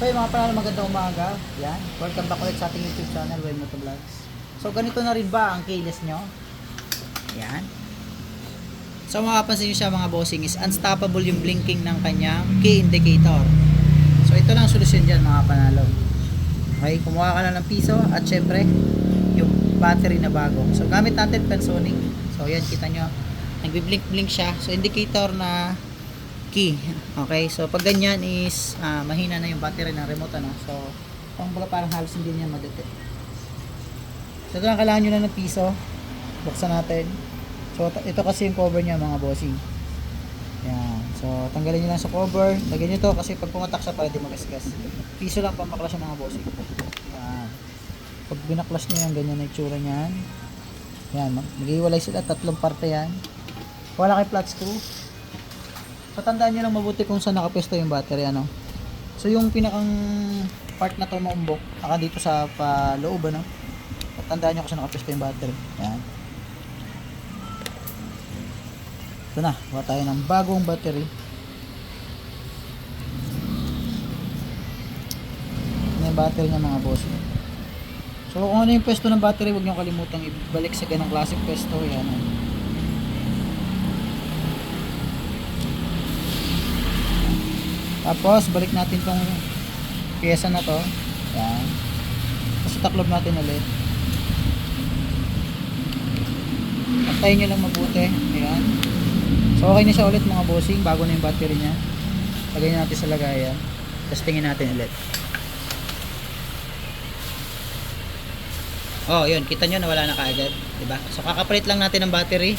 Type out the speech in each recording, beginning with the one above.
So yung mga panalo magandang umaga. Yan. Welcome back ulit sa ating YouTube channel, Way Moto Vlogs. So ganito na rin ba ang keyless nyo? Yan. So makapansin nyo siya mga bossing is unstoppable yung blinking ng kanyang key indicator. So ito lang ang solusyon dyan mga panalo. Okay, kumuha ka na ng piso at syempre yung battery na bago. So gamit natin Pensonic. So yan kita nyo. Nagbi-blink-blink siya. So indicator na key. Okay, so pag ganyan is ah, mahina na yung battery ng remote ano. So kung baga parang halos hindi niya madetect. So ito lang kailangan nyo na ng piso. Buksan natin. So ito kasi yung cover niya mga bossing. Yan. So tanggalin nyo lang sa cover. Lagyan nyo to kasi pag pumatak siya pwede magasgas. Piso lang pamaklas yung mga bossing. Yan. Pag binaklas nyo yan, ganyan na itsura niyan. Yan. mag- Maghiwalay sila. Tatlong parte yan. Wala kay flat screw. So tandaan nyo lang mabuti kung saan nakapesto yung battery ano. So yung pinakang part na to maumbok, naka dito sa paloob ano. So, tandaan nyo kung saan nakapesto yung battery. Yan. Ito na, kuha tayo ng bagong battery. Yan yung battery niya mga boss. So kung ano yung pwesto ng battery, huwag nyo kalimutang ibalik sa ganong klaseng pwesto. Yan. oh. Tapos, balik natin tong pyesa na to. Yan. Tapos, taklob natin ulit. Antayin nyo lang mabuti. Ayan. So, okay na siya ulit mga bossing. Bago na yung battery niya. Lagay natin sa lagayan. Tapos, tingin natin ulit. Oh, yun. Kita nyo na wala na kaagad. Diba? So, kakapalit lang natin ng battery.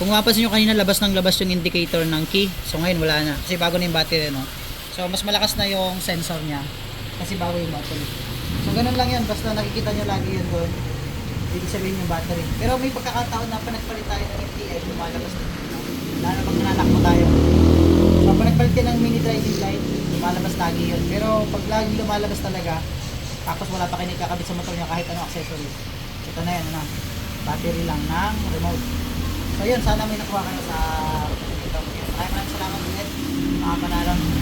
Kung mapapansin nyo kanina, labas ng labas yung indicator ng key. So, ngayon wala na. Kasi bago na yung battery, no? So, mas malakas na yung sensor niya. Kasi bago yung battery. So, ganun lang yan. Basta nakikita nyo lagi yan doon. Ibig sabihin yung battery. Pero may pagkakataon na pa nagpalit tayo ng FTL, lumalabas na. Lalo pag nananakbo tayo. So, pag nagpalit ka ng mini driving light, lumalabas lagi yun. Pero pag lagi lumalabas talaga, tapos wala pa kayo kakabit sa motor niya kahit ano accessory. Ito na yan, ano, battery lang ng remote. So yun, sana may nakuha kayo sa ito. Maraming maraming salamat ulit, mga panalo.